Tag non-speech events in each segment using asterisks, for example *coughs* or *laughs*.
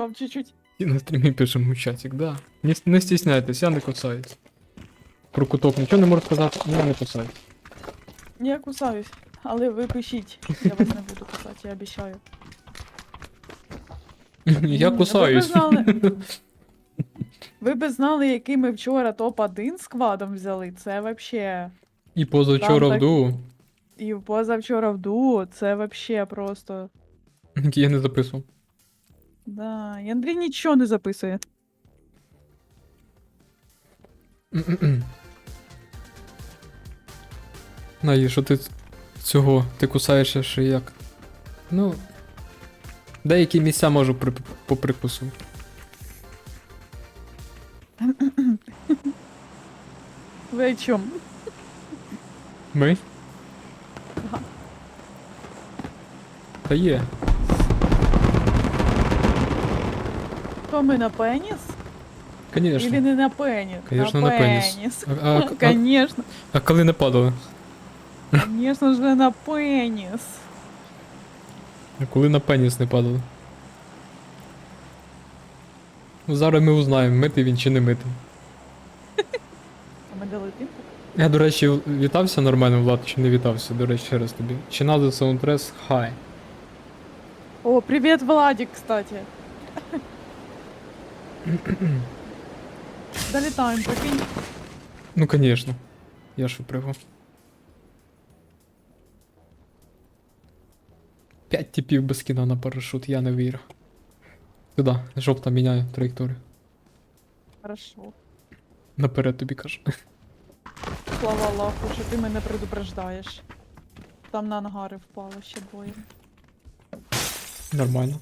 Пережав чуть-чуть. І на стрімі пишемо в чатик, да. Не, не стісняйтесь, я не кусаюсь. Про куток нічого не можу сказати, я не кусаюсь. Я кусаюсь, але ви пишіть. Я вас не буду кусати, я обіцяю. *laughs* Я кусаюсь. Ви б знали, ви б знали, який ми вчора топ-1 складом взяли. Це вообще. І позавчора Там в так- дуо, І позавчора в дуо, це вообще просто. який я не записував. Да. І Андрій нічого не записує. М-м-м. На, і що ти цього, ти кусаєшся ще як? Ну. Деякі місця можу при, поприкусувати. *clears throat* Ви о чому? Ми? Ага. Та є. Ми на пеніс? Конечно. Или не на пеніс? Конечно, на пеніс. А, а, *laughs* а, Конечно. а коли не падали? Конечно же на пеніс. А коли на пеніс не падали? Ну, зараз ми узнаємо, митий він чи не митий. А ми дали тим? Я, до речі, вітався нормально, Влад, чи не вітався, до речі, ще раз тобі. Чи надо саундтрес хай. О, привет, Владик, кстати. Долетаем, прикинь. Ну, конечно. Я ж випрягу. П'ять типів без кіна на парашут, я не вірю. Туди, жовта міняє траєкторію. Хорошо. Наперед тобі кажу. Слава Аллаху, що ти мене предупреждаєш. Там на ангари впало ще двоє. Нормально.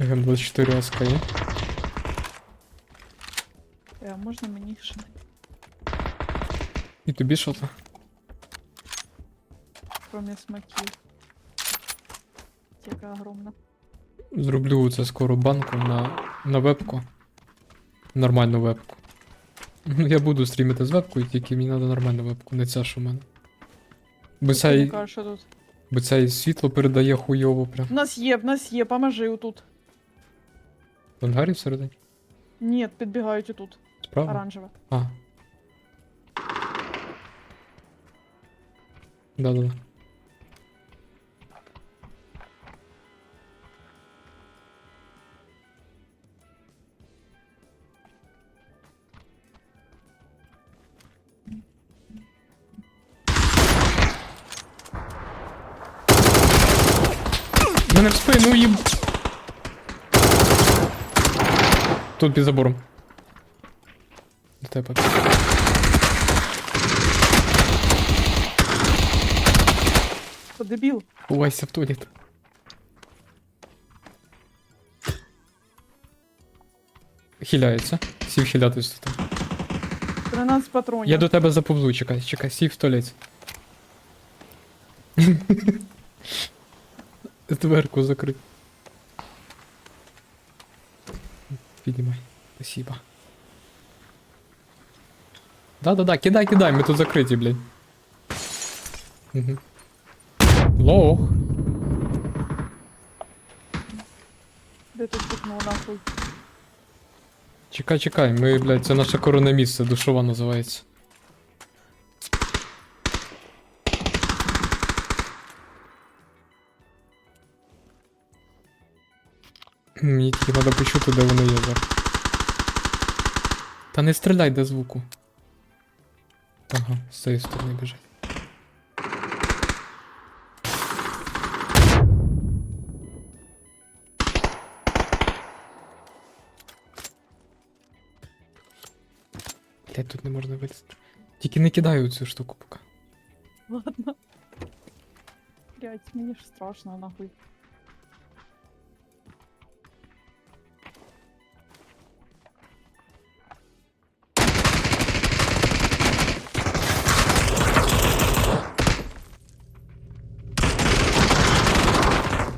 ГМ24 СК є. Е, а можна мені ще? І тобі що то? Кроме смаків. Яка огромна. Зроблю це скоро банку на, на вебку. Нормальну вебку. Ну, я буду стрімити з вебкою, тільки мені треба нормальну вебку, не ця, що в мене. Бо ця, Ти й- не кажеш, що тут. бо ця світло передає хуйово прям. В нас є, в нас є, поможи отут. В ангарі всередині? Ні, підбігають отут. Справа? Оранжева. А. Да-да-да. Мене в спину їм. Тут під забором. Тебе. Що, дебіл? Ховайся в туалет. Хиляється. Сів хилятись тут. 13 патронів. Я до тебе заповзу, чекай, чекай, сів в туалет. *laughs* Дверку закрыть. Піднімай. Спасибо. Да-да-да, кидай, кидай, ми тут закриті, блядь. Угу. Лох. Де тут пікнув нахуй? Чекай, чекай, ми, блядь, це наше коронне місце, душова називається. Мені тільки треба почути, де воно є зараз. Та не стріляй до звуку. Ага, з цієї сторони біжить. Блядь, тут не можна вилізти. Тільки не кидаю цю штуку поки. Ладно. Блять, мені ж страшно нахуй.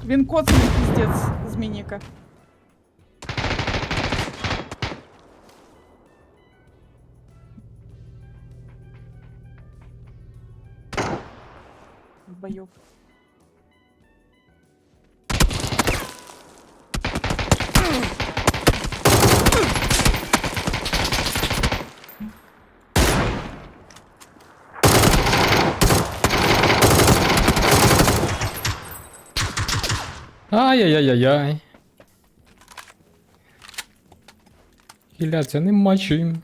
Він коцаний піздець з мініка. Ай-яй-яй-яй. Хиляться нема чим.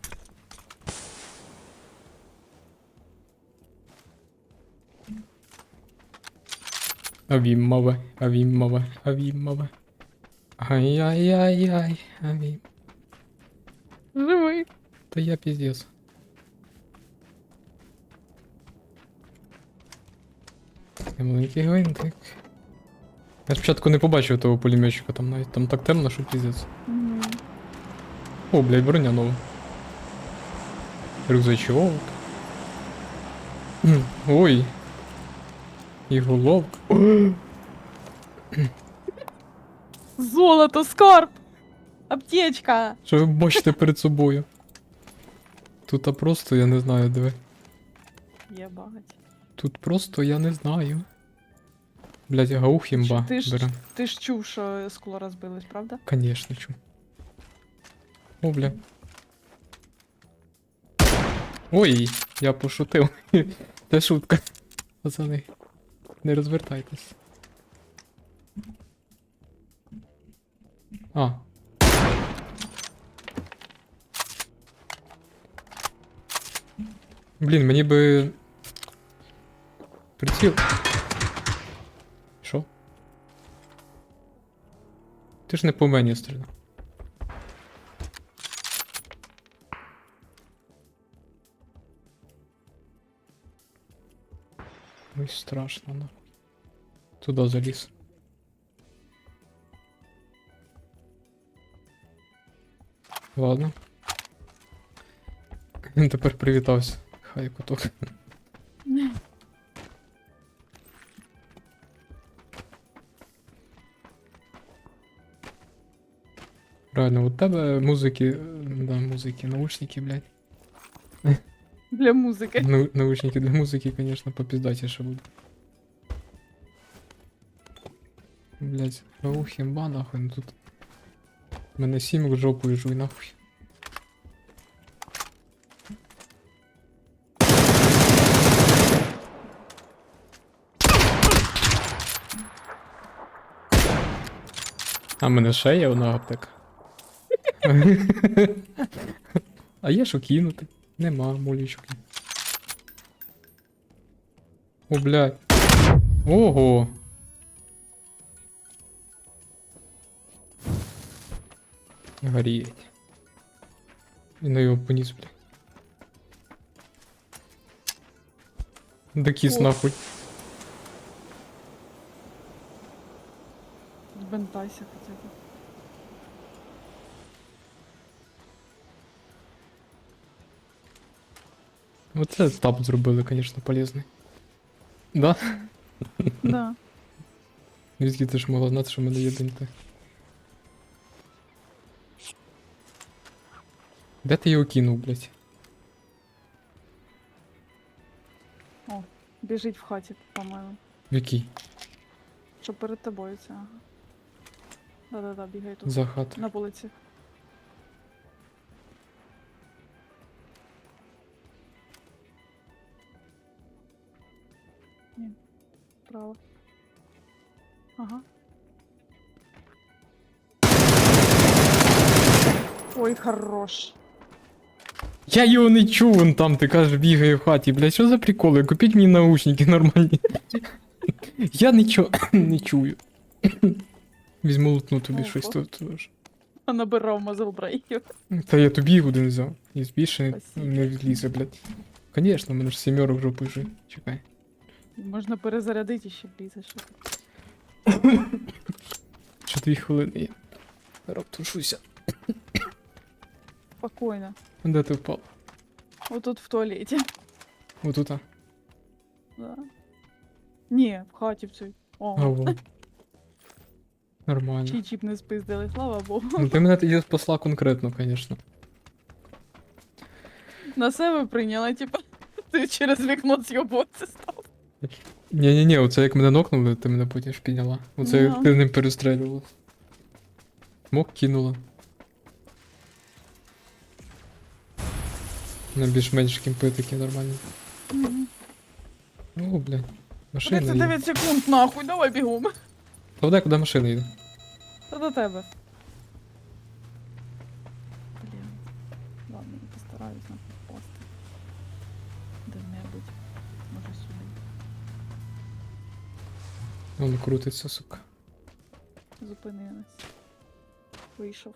Авіммове, авіммове, авіммове. Ай-яй-яй-яй, авім. Живий. Та я піздец. Я маленький гвинтик. Я спочатку не побачив того пулеметчика, там навіть там так темно, що піздець. Мгм. О, блядь, броня нова. Рюкзачок. Ой. І головка. Золото, скарб! Аптечка! Що ви бачите перед собою? Тут а просто я не знаю, диви. Багать. Тут просто я не знаю. Блять, гаух імба. Ти ж, ти ж чув, що скло розбилось, правда? Конечно, чу. О, бля. Ой, я пошутив. *laughs* Це шутка. Пацани. Не розвертайтесь. А. Блін, мені би. Приціл. Ти ж не по мені стріляв. Ой, страшно, ну. Туда заліз. Ладно. Тепер привітався. Хай куток. Реально, у тебе музики. е, Да, музики, наушники, блядь. Для музики. Ну, наушники для музыки, конечно, попиздатейше будут. Блять, ау, хімба нахуй, ну тут. Мене жопу і жуй нахуй. А мене ще є одна аптека. А є що кинути? Нема молічки. О, блядь. Ого. Горіть. І на його поніс, блядь. Да кіс нахуй. Збентайся хоча б. Оце стаб зробили, конечно, полезний. Да? *laughs* Да. Звідки ти ж могла знати, що в мене є бінти? Де ти його кинув, блядь? Біжить в хаті, по-моєму. В який? Що перед тобою це. Ага. Да-да-да, бігай тут. За хату. На вулиці. Право. Ага. Ой, хорош. Я його не чув, він там, ти кажеш, бігає в хаті. Блядь, що за приколи? Купіть мені наушники нормальні. Я нічого *coughs* не чую. Візьму лутну тобі Ого. щось тут. теж. А набирав мазелбрейків. Та я тобі один взяв. І більше не, Спасибо. не влізе, блядь. Конечно, у мене ж сімерок вже пише. Чекай. Можна перезарядити ще влізе, що ти. Ще дві хвилини є. Зараз тушуся. Спокійно. Де ти впав? Отут в туалеті. Отут. а. Да. Ні, в хаті в цій. О, А, во. Нормально. чий чіп не спиздили, слава Богу. Ну ти мене тоді спасла конкретно, конечно. На себе прийняла, типа, ти через вікно з'єбуватися став. Ні-ні-ні, оце як мене нокнули, ти мене потім ж підняла. Оце як Ну. ти ним перестрелювала. Мок кинула. На більш-менш кімпи такі нормальні. О, блядь. Машина. є. 39 секунд нахуй, давай бігом. Та вдай, куди машина йде. Та до тебе. Блін. Ладно, я постараюсь нам Воно крутиться, сука. Зупинилась. Вийшов.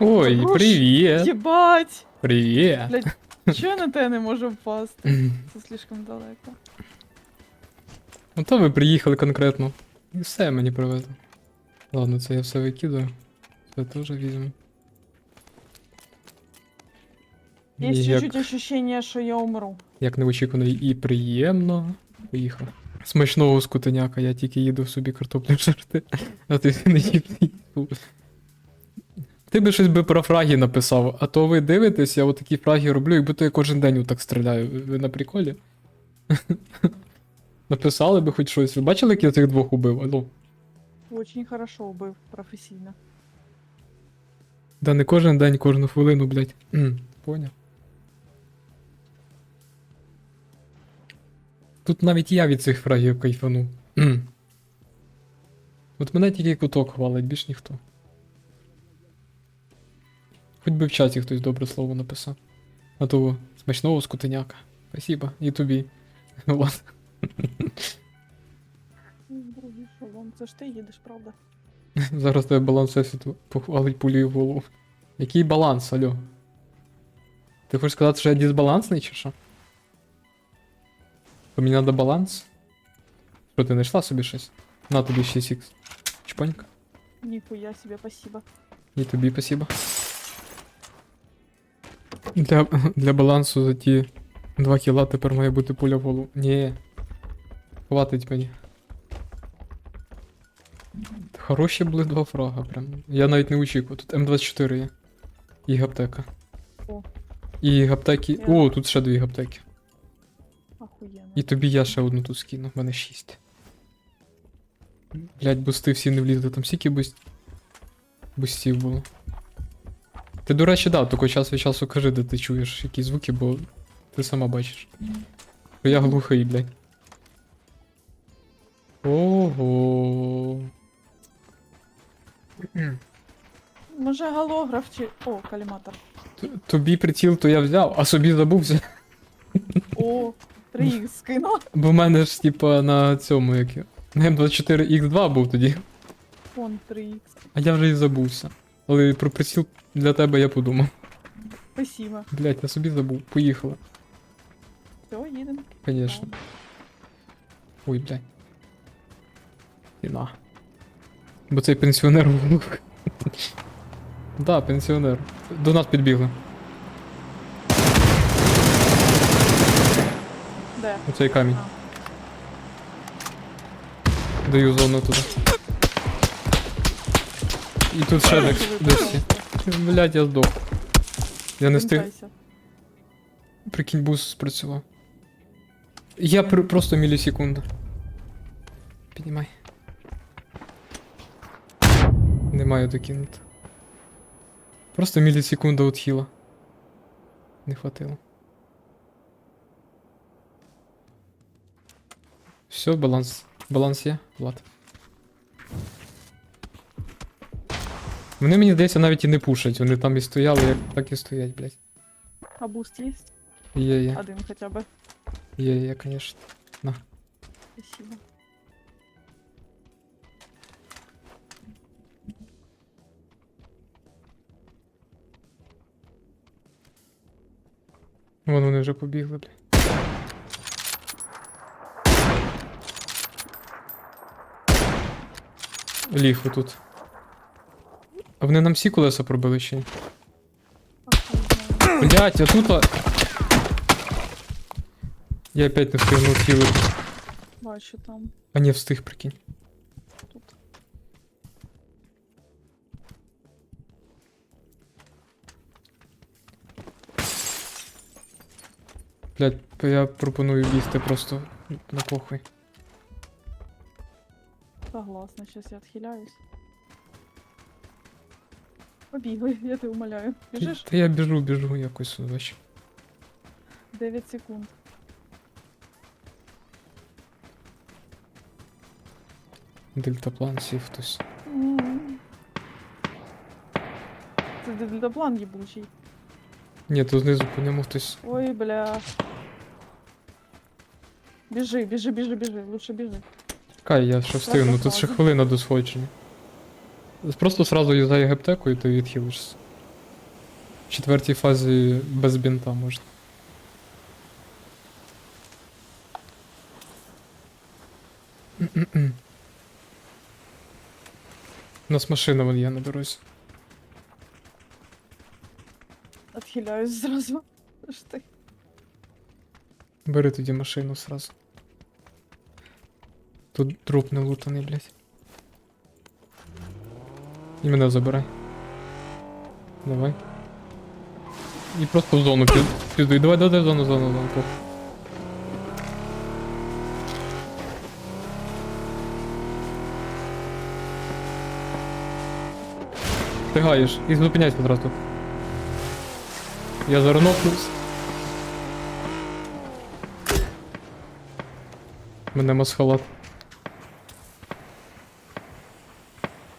Ой, Хорош. привіт! Єбать! Привіт! Блядь, чого я на те не можу впасти? *laughs* Це слишком далеко. Ну то ви приїхали конкретно. І все мені привезли. Ладно, це я все викидаю. Це теж візьму. Є І чуть-чуть ощущення, що я умру. як неочікувано і приємно. Поїхав. Смачного скутеняка, я тільки їду собі картоплю *laughs* жерти, а ти *laughs* не їв. Ти би щось би про фраги написав, а то ви дивитесь, я отакі фраги роблю, як будто я кожен день отак стріляю. Ви- Ви на приколі? *laughs* Написали би хоч щось. Ви бачили, як я цих двох убив? Алло. Очень хорошо убив професійно. Да не кожен день, кожну хвилину, блядь. М, *clears throat* Поняв. Тут навіть я від цих фрагів кайфанув. М. От мене тільки куток хвалить, більш ніхто. Хоч би в чаті хтось добре слово написав. А то смачного скутеняка. Спасибо. І тобі. Ладно. Другий шолом. Це ж ти їдеш, правда? *laughs* Зараз тебе баланс всесвіту похвалить пулею в голову. Який баланс, алло? Ти хочеш сказати, що я дисбалансний чи що? То мені треба баланс? Що, ти знайшла собі щось? На тобі 6х. Чпонька. Ніхуя себе, спасибо. І тобі спасибо. Для, для балансу за ті 2 кіла тепер має бути пуля в голову. Ні. Хватить мені. Хороші були два фрага, прям. Я навіть не очікував. Тут М24 є. І гаптека. О. І гаптеки. Я- О, тут ще дві гаптеки. Охуєнно. І тобі я ще одну тут скину, в мене 6. Блять, бусти всі не влізли, там стільки буст... бустів було. Ти, до речі, да, тільки час від часу кажи, де ти чуєш які звуки, бо ти сама бачиш. Бо я глухий, блядь. Ого. Може голограф чи. О, каліматор. Т- Тобі приціл, то я взяв, а собі забувся. О, 3х скинула. Бо в мене ж, типа, на цьому як. я- На М24Х2 був тоді. Вон 3х. А я вже і забувся. Але про приціл для тебе я подумав. Спасибо. Блять, я собі забув. Поїхали. Все, їдемо. Конечно. Ой, блядь. Іна. Бо цей пенсіонер *laughs* глух. Да, пенсіонер. До нас підбігли. Де? Оцей камінь. Даю зону туди. І тут ще десь. десь. є. Блядь, я здох. Я не встиг. Прикинь, бус спрацював. Я пр- просто мілісекунда. Піднімай. Не маю докинути. Просто мілісекунда от хіла. Не хватило. Все, баланс. Баланс є, Влад. Вони мені здається навіть і не пушать, вони там і стояли, як так і стоять, блядь. А буст є? Є, є. Один хоча б. Є, є, конечно. Спасибо. Вон вони вже побігли, бля. Ліхо тут. А вони нам всі колеса пробили ще. Блять, я тут. Я опять не встигнув хілити. Бачу там. А не встиг, прикинь. Тут. Блять, я пропоную бігти просто на похуй. Согласна, сейчас я отхиляюсь. Побігли, *laughs* я тебе умоляю. Біжиш? та я біжу, біжу якось вообще. 9 секунд. Дельтаплан сів хтось. М. Це дельтаплан їбучий. Ні, то знизу по ньому хтось. Ой, бля. Біжи, біжи, біжи, біжи, лучше біжи. Кай, я що встигну, тут ще хвилина до сходження. Просто сразу юзай гептеку і ти відхилишся. В четвертій фазі без бінта можна. У нас машина вон є на дорозі. Отхиляюсь зразу. Що ти? Бери тоді машину сразу. Тут труп не лутаний, блядь. І мене забирай. Давай. І просто в зону під, підуй. Давай, давай, давай, зону, зону, зону. похуй. Встигаєш. І зупиняйся одразу. Я зараз нокнусь. Мене масхалат.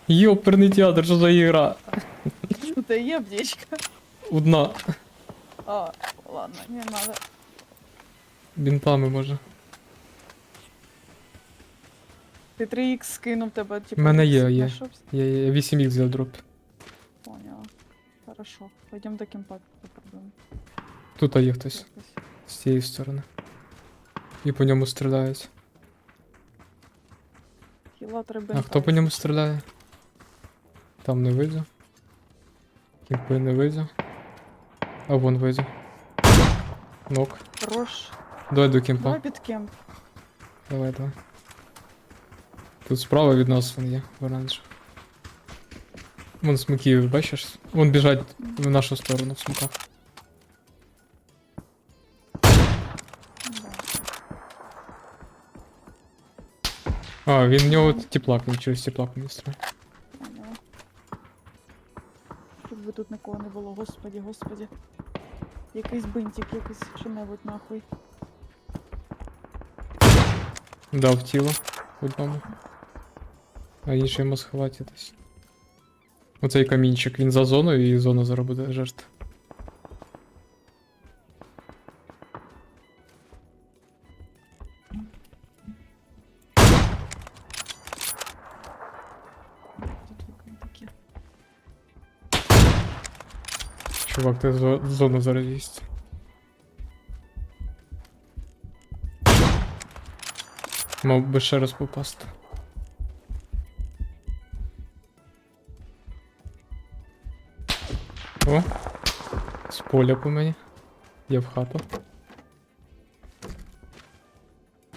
Йоперний театр, що за ігра? У тебе є аптечка? Одна. А, ладно, не надо. Бінтами може. Ти 3х скинув тебе, типу. Мене ікс є, є. Я, я 8х взяв дроп. Поняла. Хорошо. Пойдем до кемпа попробуємо. Тут є хтось з цієї сторони. І по ньому стріляють. Хіла треба. А хто по ньому стріляє? Там не видно. Кімпи не видно. А вон видно. Нок. Хорош. Давай до кімпа. Давай під кемп. Давай, давай. Тут справа від нас він є, в оранж. Вон смоки, бачиш? Вон біжать в нашу сторону в смоках. Да. А, він в нього теплак, він через теплак не стріляє. Тут нікого не було, господі, господі. Якийсь бинтик, якийсь що-небудь нахуй. Дав тіло одному. А інший йому схватитись. Оцей камінчик, він за зоною і зона зараз буде Чувак, зо- зону зараз їсть. Мав би ще раз попасти. О! З поля по мені. Я в хату.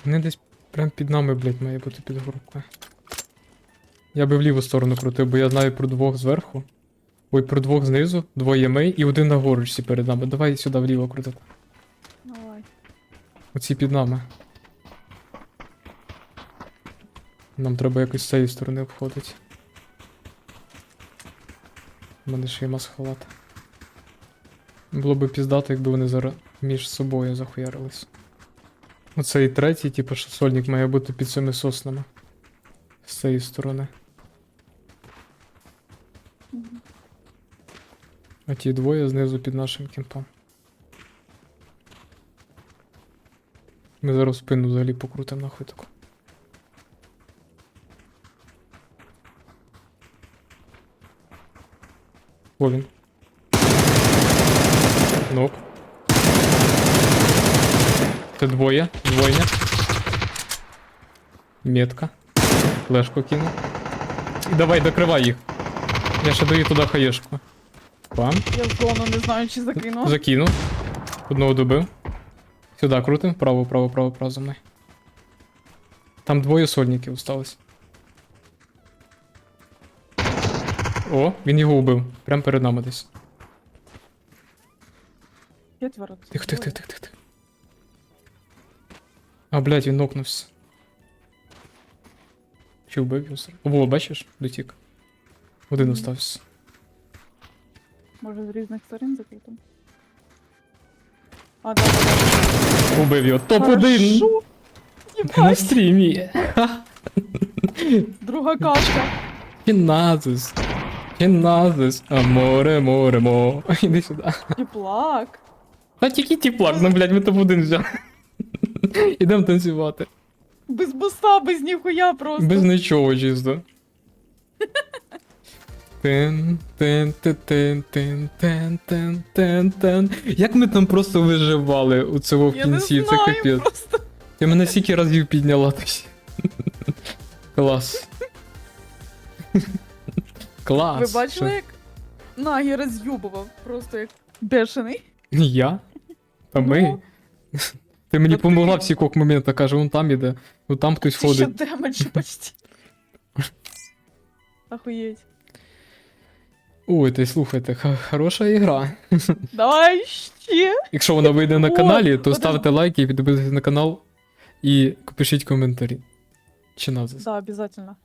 Вони десь прям під нами, блядь, має бути під горкою. Я би в ліву сторону крутив, бо я знаю про двох зверху. Ой, про двох знизу, двоє мей і один на горочці перед нами. Давай сюди вліво крутити. Давай. Оці під нами. Нам треба якось з цієї сторони обходити. У мене ще є масхалат. Було би піздато, якби вони зараз між собою захуярились. Оцей третій, типу, що сольник має бути під цими соснами. З цієї сторони. А ті двоє знизу під нашим кемпом. Ми зараз спину взагалі покрутимо нахуй таку. О він. Нок. Це двоє, двойня. Метка. Флешку кину. І давай докривай їх. Я ще даю туди хаєшку. Пам. Я в зону не знаю, чи закинув. Закинув. Одного добив. Сюди крутим. Право, право, право, право за мною. Там двоє сольників осталось. О, він його убив. Прям перед нами десь. Четверо. тихо, двоє. тихо, тихо, тихо. А, блядь, він нокнувся. Чи вбив його? Во, бачиш? Дотік. Один Мгм. остався. Може з різних сторін закрутим? А, да. Убив його. Топ-1 Хорошо. на Єбать, стрімі. друга кашка. Фіназис. Фіназис. Аморе, море, море, мо. *laughs* Іди сюди. Теплак. Та тільки тіплак, ну блядь, ми топ-1 взяли. Ідемо танцювати. Без буста, без ніхуя просто. Без нічого чисто. Як ми там просто виживали у цього в Я не кінці, це знаю, капець. просто. Ти мене стільки разів підняла тось. Клас. Клас. Ви бачили, як Нагі роз'юбував, просто як бешений. Я? Та ми. Ну, Ти мені та ти. помогла всі кок каже, вон там іде, вон там хтось ходить. демеджі почти. *laughs* Охуєть. Ой, ти слухайте, хороша ігра. *laughs* Давай ще. Якщо вона вийде на каналі, то ставте ставте лайки, підписуйтесь на канал і пишіть коментарі. Чи назис. Да, обязательно.